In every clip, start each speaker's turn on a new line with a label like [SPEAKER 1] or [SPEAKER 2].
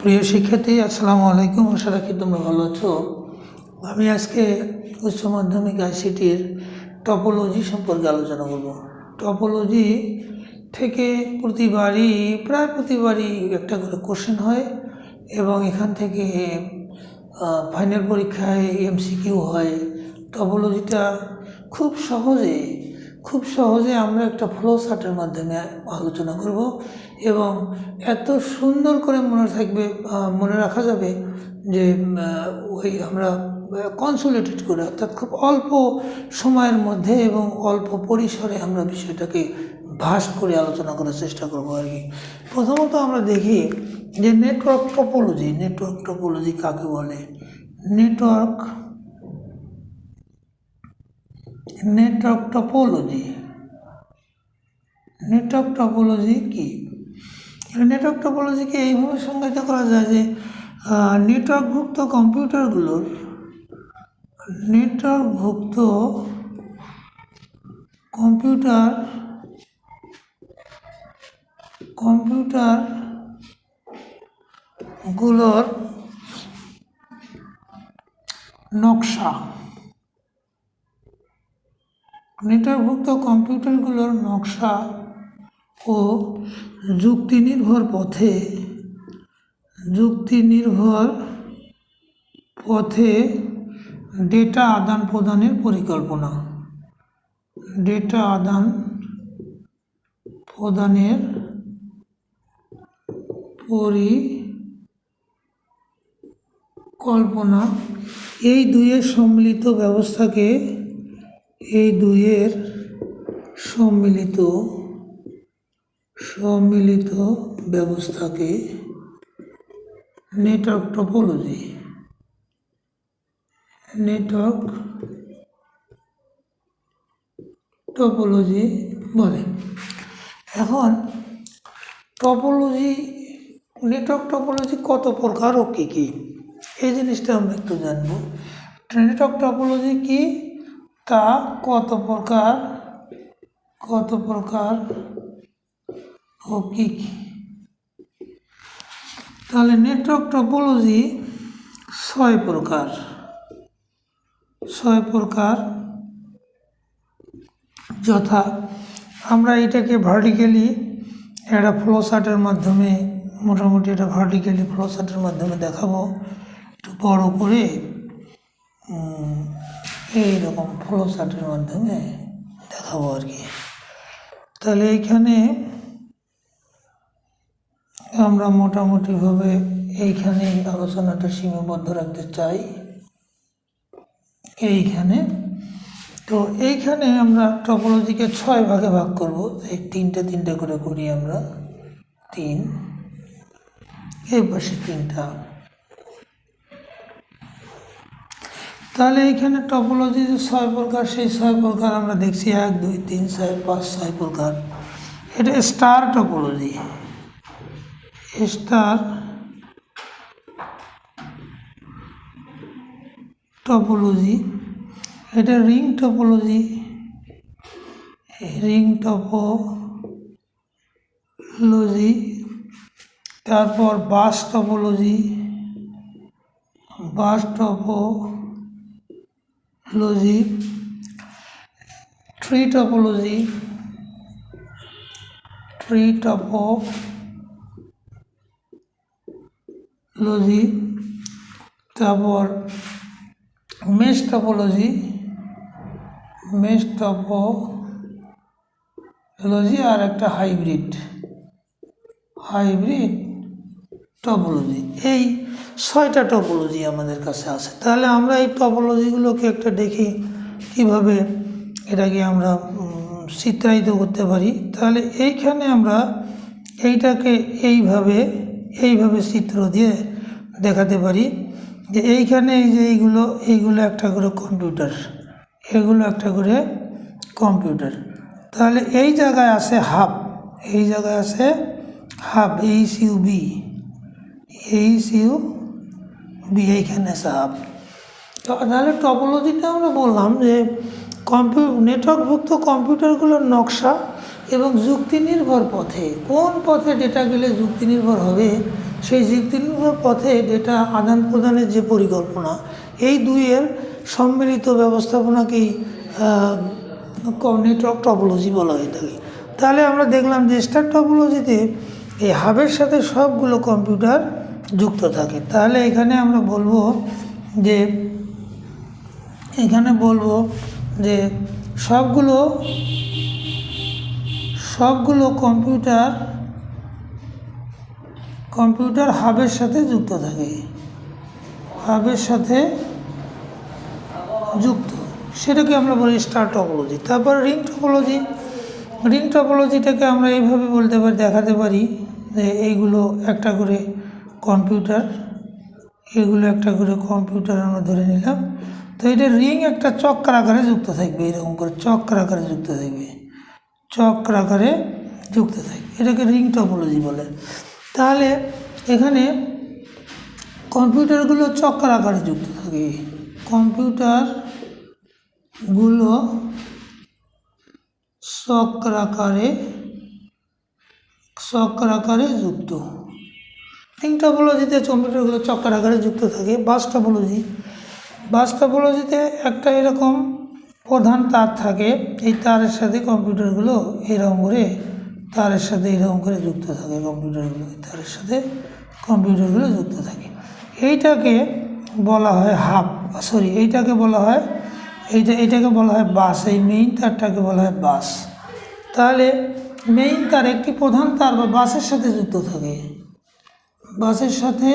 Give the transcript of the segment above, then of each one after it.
[SPEAKER 1] প্রিয় শিক্ষার্থী, আসসালামু আলাইকুম। আশা রাখি তোমরা ভালো আছো। আমি আজকে উচ্চ মাধ্যমিক আইসিটির টপোলজি সম্পর্কে আলোচনা করব। টপোলজি থেকে প্রতিবারই, প্রায় প্রতিবারই একটা করে কোশ্চেন হয় এবং এখান থেকে ফাইনাল পরীক্ষায় এমসিকিউ হয়। টপোলজিটা খুব সহজে খুব সহজে আমরা একটা ফ্লো চার্টের মাধ্যমে আলোচনা করব এবং এত সুন্দর করে মনে থাকবে মনে রাখা যাবে যে ওই আমরা কনসোলেটেড করে, অর্থাৎ খুব অল্প সময়ের মধ্যে এবং অল্প পরিসরে আমরা বিষয়টাকে ভাস করে আলোচনা করার চেষ্টা করব আর কি। প্রথমত আমরা দেখি যে নেটওয়ার্ক টপোলজি নেটওয়ার্ক টপোলজি কাকে বলে? Network network topology network topology কি? নেটওয়ার্ক টপোলজিকে এইভাবে সংজ্ঞায়িত করা যায় যে নেটওয়ার্কভুক্ত কম্পিউটারগুলোর নেটওয়ার্কভুক্ত কম্পিউটার কম্পিউটারগুলোর নকশা। নেটওয়ার্কভুক্ত কম্পিউটারগুলোর নকশা ও যুক্তি নির্ভর পথে যুক্তি নির্ভর পথে ডেটা আদান প্রদানের পরিকল্পনা। ডেটা আদান প্রদানের পরিকল্পনা। এই দুইয়ের সম্মিলিত ব্যবস্থাকে এই দুইয়ের সম্মিলিত সম্মিলিত ব্যবস্থাকে নেটওয়ার্ক টপোলজি নেটওয়ার্ক টপোলজি বলে। এখন টপোলজি, নেটওয়ার্ক টপোলজি কত প্রকার ও কী কী? এই জিনিসটা আমরা একটু জানব। নেটওয়ার্ক টপোলজি কি? তা কত প্রকার? কত প্রকার ও কী কী তাহলে নেটওয়ার্ক টপোলজি ছয় প্রকার। ছয় প্রকার যথা। আমরা এটাকে ভার্টিক্যালি একটা ফ্লো চার্টের মাধ্যমে, মোটামুটি এটা ভার্টিক্যালি ফ্লো চার্টের মাধ্যমে দেখাবো। একটু বড় করে এইরকম ফ্লো চার্টের মাধ্যমে দেখাবো আর কি। তাহলে এইখানে আমরা মোটামুটিভাবে এইখানে আলোচনাটা সীমাবদ্ধ রাখতে চাই। এইখানে। তো এইখানে আমরা টপোলজিকে ছয় ভাগে ভাগ করব। এই তিনটে তিনটে করে করি আমরা। তিন। এই পাশে তিনটা। তাহলে এইখানে টপোলজি যে ছয় প্রকার সেই ছয় প্রকার আমরা দেখছি এক, দুই, তিন, চার, পাঁচ, ছয় প্রকার। এটা স্টার টপোলজি স্টার টপোলজি এটা রিং টপোলজি রিং টপোলজি তারপর bus topology bus topology tree topology tree topology তারপর মেশ টপোলজি মেশ টপোলজি আর একটা হাইব্রিড হাইব্রিড টপোলজি এই ছয়টা টপোলজি আমাদের কাছে আছে। তাহলে আমরা এই টপোলজিগুলোকে একটা দেখি, কীভাবে এটাকে আমরা চিত্রায়িত করতে পারি। তাহলে এইখানে আমরা এইটাকে এইভাবে এইভাবে চিত্র দিয়ে দেখাতে পারি যে এইখানে এই যে এইগুলো এইগুলো একটা করে কম্পিউটার এগুলো একটা করে কম্পিউটার তাহলে এই জায়গায় আছে হাব এই জায়গায় আছে hub H U B H U এইখানে আছে তো তাহলে টপোলজিটা আমরা বললাম যে কম্পিউ নেটওয়ার্কভুক্ত কম্পিউটারগুলোর নকশা এবং যুক্তি নির্ভর পথে, কোন পথে ডেটা গেলে যুক্তি নির্ভর হবে? সেই যুক্তি নির্ভর পথে ডেটা আদান প্রদানের যে পরিকল্পনা, এই দুইয়ের সম্মিলিত ব্যবস্থাপনাকেই নেটওয়ার্ক টপোলজি বলা হয়ে থাকে। তাহলে আমরা দেখলাম যে স্টার টপোলজিতে এই হাবের সাথে সবগুলো কম্পিউটার যুক্ত থাকে। তাহলে এখানে আমরা বলব যে, এখানে বলব যে সবগুলো সবগুলো কম্পিউটার কম্পিউটার হাবের সাথে যুক্ত থাকে। হাবের সাথে যুক্ত। সেটাকে আমরা বলি স্টার টপোলজি। তারপর রিং টপোলজি। রিং টপোলজিটাকে আমরা এইভাবে বলতে পারি, দেখাতে পারি যে এইগুলো একটা করে কম্পিউটার, এগুলো একটা করে কম্পিউটার আমরা ধরে নিলাম। তো এটা রিং একটা চক্র আকারে যুক্ত থাকবে, এরকম করে চক্র আকারে যুক্ত থাকবে। চক্র আকারে যুক্ত থাকবে, এটাকে রিং টপোলজি বলে। তাহলে এখানে কম্পিউটারগুলো চক্র আকারে যুক্ত থাকে। কম্পিউটারগুলো চক্র আকারে চক্র আকারে যুক্ত। রিং টপোলজিতে কম্পিউটারগুলো চক্র আকারে যুক্ত থাকে বাস টপোলজি বাস টপোলজিতে একটা এরকম প্রধান তার থাকে, এই তারের সাথে কম্পিউটারগুলো এরকম করে, তারের সাথে এরকম করে যুক্ত থাকে কম্পিউটারগুলো তারের সাথে কম্পিউটারগুলো যুক্ত থাকে। এইটাকে বলা হয় হাব সরি এইটাকে বলা হয়, এইটা, এইটাকে বলা হয় বাস এই মেইন তারটাকে বলা হয় বাস তাহলে মেইন তার একটি প্রধান তার বা বাসের সাথে যুক্ত থাকে। বাসের সাথে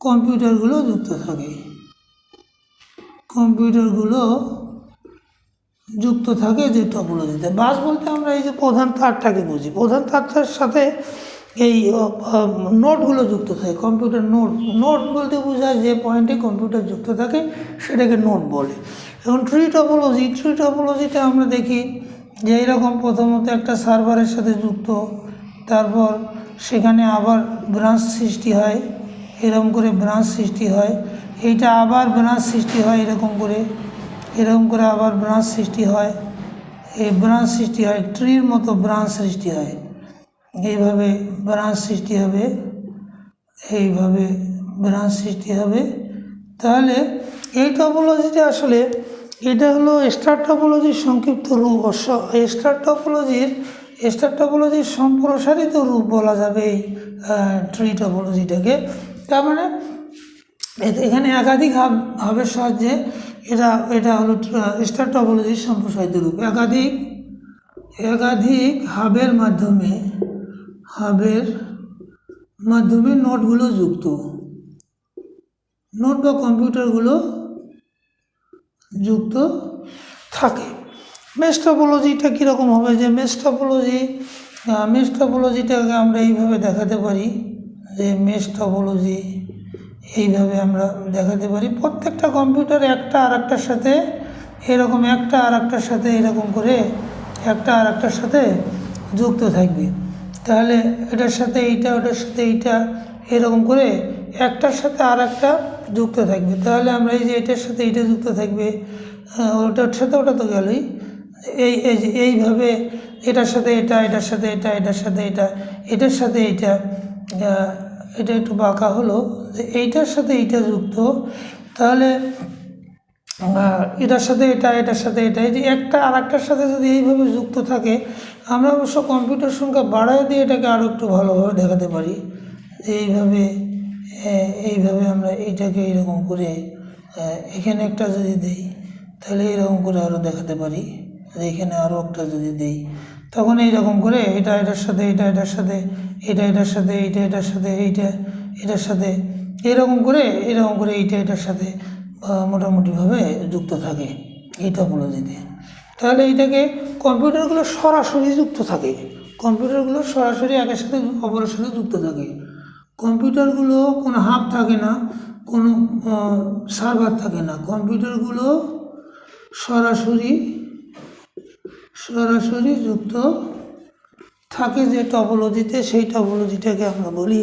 [SPEAKER 1] কম্পিউটারগুলো যুক্ত থাকে। কম্পিউটারগুলো যুক্ত থাকে যে টপোলজিতে বাস বলতে আমরা এই যে প্রধান তারটাকে বুঝি। প্রধান তারটার সাথে এই নোটগুলো যুক্ত থাকে। কম্পিউটার নোট নোট বলতে বোঝায় যে পয়েন্টে কম্পিউটার যুক্ত থাকে, সেটাকে নোট বলে। এখন ট্রি টপোলজি ট্রি টপোলজিটা আমরা দেখি যে এরকম প্রথমত একটা সার্ভারের সাথে যুক্ত, তারপর সেখানে আবার ব্রাঞ্চ সৃষ্টি হয়, এরকম করে ব্রাঞ্চ সৃষ্টি হয়। এইটা আবার ব্রাঞ্চ সৃষ্টি হয় এরকম করে এরকম করে আবার ব্রাঞ্চ সৃষ্টি হয়। এই ব্রাঞ্চ সৃষ্টি হয়, ট্রির মতো ব্রাঞ্চ সৃষ্টি হয়। এইভাবে ব্রাঞ্চ সৃষ্টি হবে, এইভাবে ব্রাঞ্চ সৃষ্টি হবে। তাহলে এই টপোলজিটা আসলে, এটা হলো স্টার টপোলজির সংক্ষিপ্ত রূপ। স্টার টপোলজির স্টার টপোলজির সম্প্রসারিত রূপ বলা যাবে এই ট্রি টপোলজিটাকে তার মানে এখানে একাধিক হাব, হাবের সাহায্যে এটা এটা হলো স্টার টপোলজির সম্প্রসারিত রূপ। একাধিক একাধিক হাবের মাধ্যমে হাবের মাধ্যমে নোটগুলো যুক্ত। নোট বা কম্পিউটারগুলো যুক্ত থাকে। মেস্টোপোলজিটা কীরকম হবে যে মেস্টোপোলজি মেস্টোপোলজিটাকে আমরা এইভাবে দেখাতে পারি যে মেস্টোপোলজি এইভাবে আমরা দেখাতে পারি। প্রত্যেকটা কম্পিউটার একটা আর একটার সাথে এরকম, একটা আর একটার সাথে এরকম করে একটা আর একটার সাথে যুক্ত থাকবে। তাহলে এটার সাথে এইটা, ওটার সাথে এইটা এরকম করে একটার সাথে আর একটা যুক্ত থাকবে। তাহলে আমরা এই যে এটার সাথে এইটা যুক্ত থাকবে ওটার সাথে ওটা তো গেলই। এই এইভাবে এটার সাথে এটা, এটার সাথে এটা, এটার সাথে এটা, এটার সাথে এটা এটা একটু বাঁকা হলো, যে এইটার সাথে এইটা যুক্ত, তাহলে এটার সাথে এটা, এটার সাথে এটা, এই যে একটা আর একটার সাথে যদি এইভাবে যুক্ত থাকে, আমরা অবশ্য কম্পিউটার সংখ্যা বাড়ায় দিয়ে এটাকে আরও একটু ভালোভাবে দেখাতে পারি, যে এইভাবে এইভাবে আমরা এইটাকে এরকম করে এখানে একটা যদি দিই, তাহলে এরকম করে আরও দেখাতে পারি। এখানে আরও একটা যদি দেই, তখন এইরকম করে এটা, এটার সাথে, এটা, এটার সাথে, এটা, এটার সাথে, এইটা, এটার সাথে, এইটা, এটার সাথে এরকম করে এরকম করে এইটা, এটার সাথে মোটামুটিভাবে যুক্ত থাকে এই টপোলজিতে তাহলে এইটাকে কম্পিউটারগুলো সরাসরি যুক্ত থাকে। কম্পিউটারগুলো সরাসরি একের সাথে, অপরের সাথে যুক্ত থাকে। কম্পিউটারগুলো কোনো হাব থাকে না, কোনো সার্ভার থাকে না। কম্পিউটারগুলো সরাসরি সরাসরি যুক্ত থাকে যে টপোলজিতে সেই টপোলজিটাকে আমরা বলি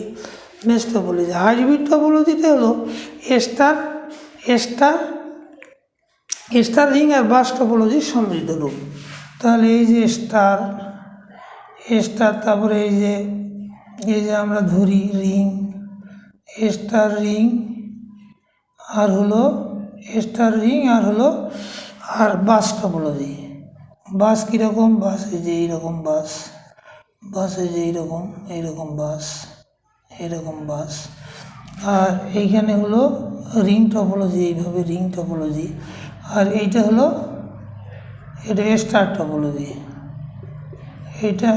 [SPEAKER 1] মেস টপোলজি হাইব্রিড টপোলজিতে হলো স্টার স্টার স্টার রিং আর বাস টপোলজির সমৃদ্ধ রূপ। তাহলে এই যে স্টার স্টার তারপরে এই যে এই যে আমরা ধরি রিং স্টার রিং আর হলো স্টার রিং আর হলো, আর বাস টপোলজি বাস কীরকম? বাস এই যে এইরকম বাস। বাস এই যে এইরকম এইরকম বাস এরকম বাস। আর এইখানে হলো রিং টপোলজি, এইভাবে রিং টপোলজি। আর এইটা হলো, এটা স্টার টপোলজি। এটা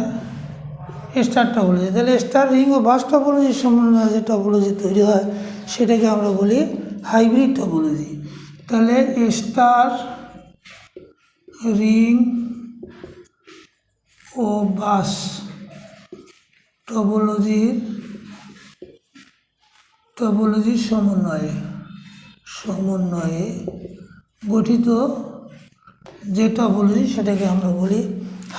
[SPEAKER 1] স্টার টপোলজি। তাহলে স্টার রিং ও বাস টপোলজির সমন্বয়ে যে টপোলজি তৈরি হয়, সেটাকে আমরা বলি হাইব্রিড টপোলজি। তাহলে স্টার রিং ও বাস টপোলজির টপোলজির সমন্বয়ে সমন্বয়ে গঠিত যে টপোলজি সেটাকে আমরা বলি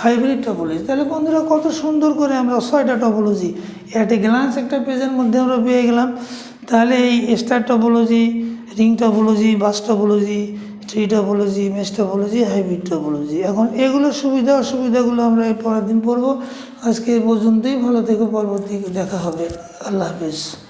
[SPEAKER 1] হাইব্রিড টপোলজি। তাহলে বন্ধুরা কত সুন্দর করে আমরা ছয়টা টপোলজি, একটা গ্লান্স, একটা পেজের মধ্যে আমরা পেয়ে গেলাম। তাহলে এই star topology, ring topology, bus topology tree topology mesh topology hybrid topology এখন এগুলোর সুবিধা, অসুবিধাগুলো আমরা এই পরের দিন পড়ব। আজকে এ পর্যন্তই। ভালো থেকে, পরবর্তী দেখা হবে। আল্লাহ হাফিজ।